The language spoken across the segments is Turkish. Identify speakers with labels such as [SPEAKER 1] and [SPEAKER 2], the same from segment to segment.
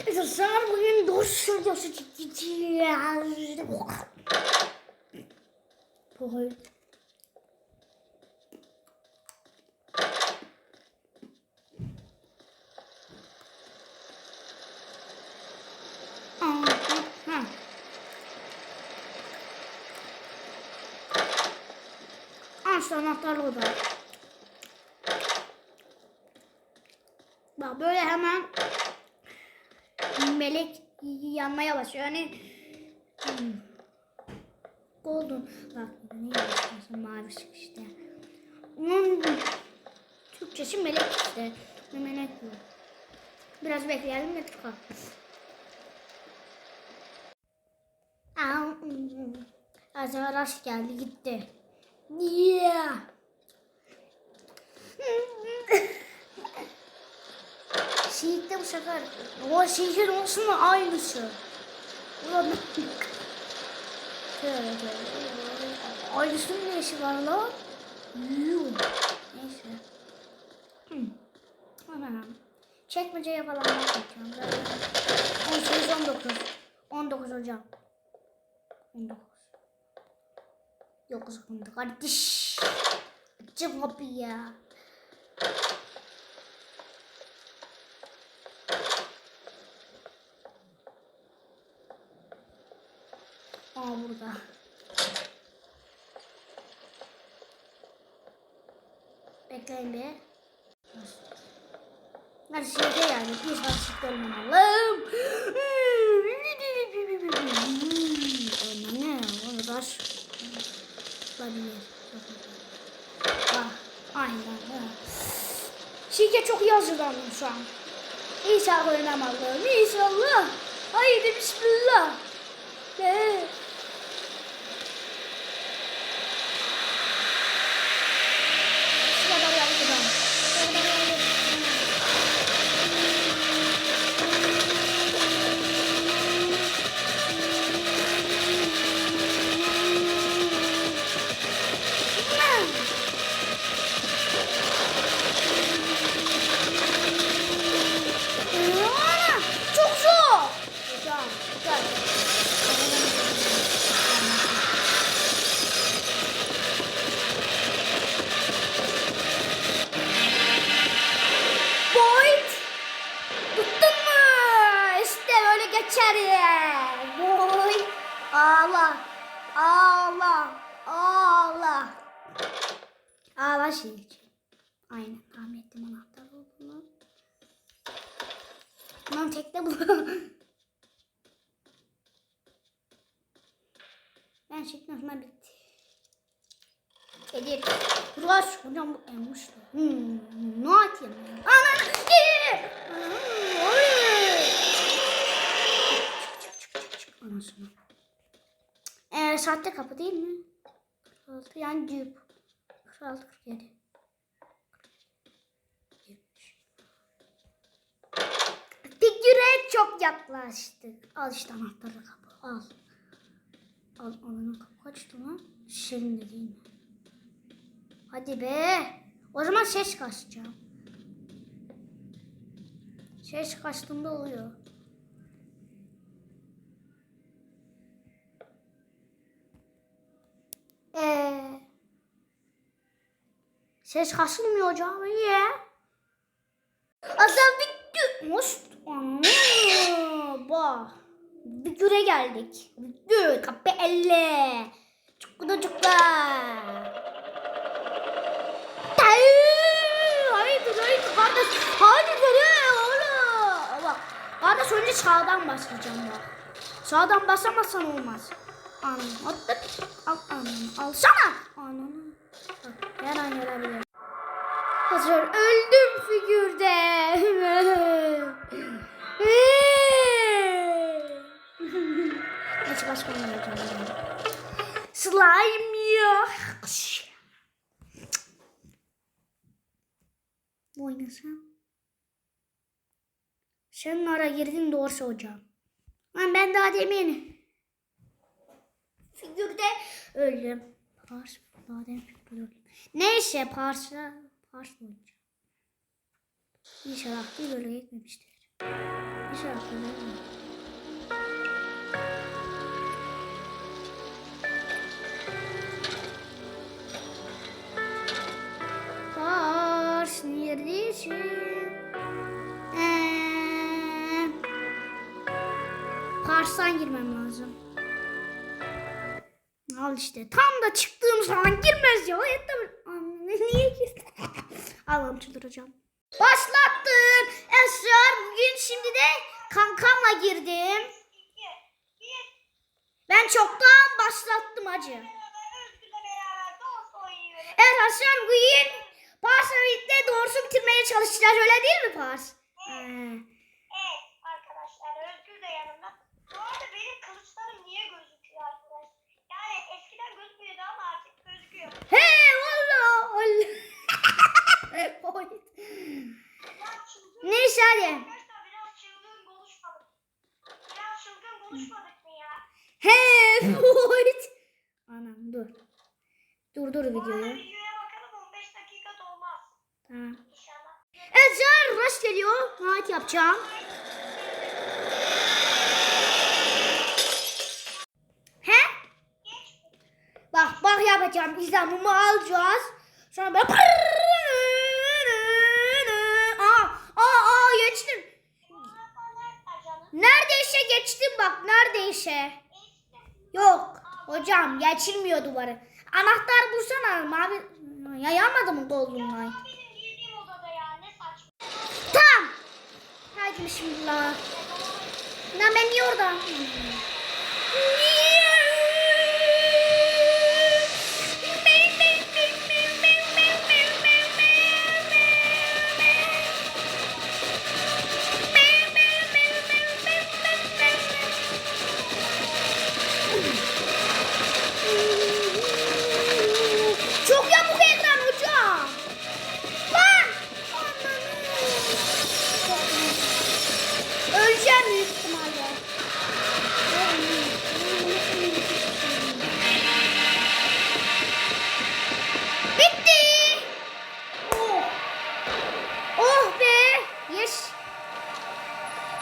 [SPEAKER 1] Arkadaşlar bugün dost videosu çekeceğiz. Bugün Hı. Aç anahtarlı oda. Bak böyle hemen melek yanmaya başlıyor. Yani golden bak ne yazıyorsun mavi ışık işte. Onun Türkçesi melek işte. Melek bu. Biraz bekleyelim de çıkar. Azra Raş geldi gitti. Yeah. Şehit'te bu sefer o şehir olsun mu aynısı. Ulan Tövbe tövbe. Aynısının ne işi var lan? Yuh. Neyse. Anam. Çekmeceye falan bakacağım. Böyle 18 19. 19 hocam. 19. Yok uzaklandı. Kardeş. Abi ya. Aa burada. Bekleyin bir. Her şeyde yani bir görmem Allah'ım. Ona ne? Onu. Olabilir. Ah, aynen. Şike çok iyi hazırlandım şu an. İnşallah Allah'ım. İnşallah. Haydi bismillah. Ne? Şurada bir arkadaşım. Ana, Çok zor. Güzel, güzel. Boyd. Tuttun mu? Ya. Boy. Ağla. Ağla. Ağla. Ağla şey. Aynen. Rahmetli anahtar olduğunu. Lan tekte bu. ben şeklin hoşuma bitti. Edir. Ruş. Hocam bu emmişti. Hmm. Ne atayım? Anan. Geri. Anasını. Eee saatte kapı değil mi? 46 yani düğüp. 46 47. Figüre çok yaklaştık. Al işte anahtarı kapı. Al. Al onun kapı kaçtı lan? De değil mi? Hadi be. O zaman ses kaçacağım. Ses kaçtığında oluyor. Ee, ses kasılmıyor hocam. Niye? Aslan bitti. Most. Bak. Bir güre geldik. Bitti. Kapı elle. Çukla çukla. Haydi haydi kardeş. Haydi geri oğlum. Bak. Kardeş önce sağdan başlayacağım bak. Sağdan basamazsan olmaz. Anam attık. Al anam. Alsana. Anam. Her an gelebilir. Hazır öldüm figürde. Hiç başka ne yapacağım? Slime yok. Oynasam. Senin ara girdin doğrusu hocam. Lan ben daha demin figürde öldüm. Pars, figürde öldüm. Neyse parça, pars oynayacağım. İnşallah bir böyle gitmemiştir. Şey yapayım. Pars neredesin? Ee, Pars'tan girmem lazım. Al işte. Tam da çıktığım zaman girmez ya. Hayatta Anne niye girdi? Allah'ım çıldıracağım. Başlattım. Esrar bugün şimdi de kankamla girdim. Ben çoktan başlattım acı. Evet Hasan bugün Pars'la birlikte doğrusu bitirmeye çalışacağız. Öyle değil mi Pars?
[SPEAKER 2] Evet arkadaşlar Özgür de yanımda. Bu arada benim kılıçlarım niye gözüküyor arkadaşlar? Yani eskiden gözükmüyordu ama artık gözüküyor.
[SPEAKER 1] He valla. Oy.
[SPEAKER 2] Biraz çılgın.
[SPEAKER 1] Neyse hadi.
[SPEAKER 2] Arkadaşlar biraz çılgın konuşmadık. Biraz çılgın konuşmadık mı ya?
[SPEAKER 1] He Void. Anam dur. Dur dur videoyu.
[SPEAKER 2] videoya bakalım 15 dakika da olmaz.
[SPEAKER 1] Tamam.
[SPEAKER 2] İnşallah.
[SPEAKER 1] Evet Zar rush geliyor. Night yapacağım. He? Bak bak yapacağım. İzlamımı alacağız. Sonra böyle Aa, aa, aa geçtim.
[SPEAKER 2] Bu arabalar canım.
[SPEAKER 1] Neredeyse geçtim
[SPEAKER 2] Geçtim.
[SPEAKER 1] Yok. Hocam geçilmiyor duvarı. Anahtar bulsana mavi. Yayamadı mı Golden. Tamam. Hadi bismillah. Lan ben niye orada? Çok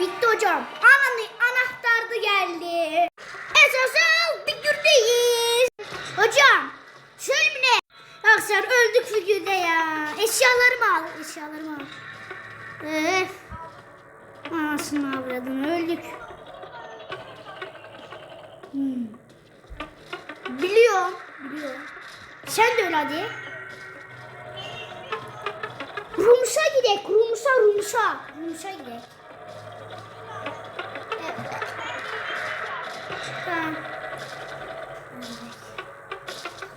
[SPEAKER 1] Bitti hocam. Ananı anahtar da geldi. Esasal figürdeyiz. Hocam. Şöyle mi ne? Sen öldük figürde ya. Eşyalarımı al. Eşyalarımı al. Öf. Anasını avradını öldük. Hmm. Biliyorum. Biliyorum. Sen de öl hadi. Rumuş'a gidek. Rumuş'a Rumuş'a. Rumuş'a gidek. Tamam.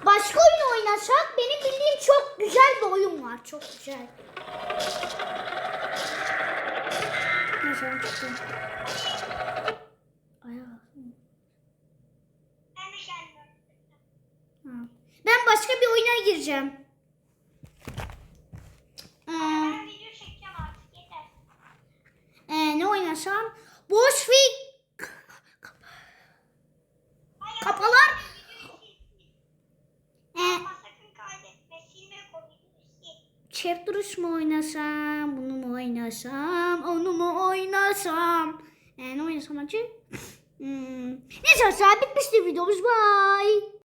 [SPEAKER 1] Başka oyun oynasak benim bildiğim çok güzel bir oyun var. Çok güzel. Çıktım. Ayağa.
[SPEAKER 2] Ben
[SPEAKER 1] başka bir oyuna gireceğim. Ee,
[SPEAKER 2] Ben video çekeceğim artık yeter.
[SPEAKER 1] e, ne oynasam? Boş
[SPEAKER 2] sil.
[SPEAKER 1] Chapters mu oynasam? Bunu mu oynasam? Onu mu oynasam? E, ne oynasam acı? Hmm. Neyse bitmişti videomuz. Bye.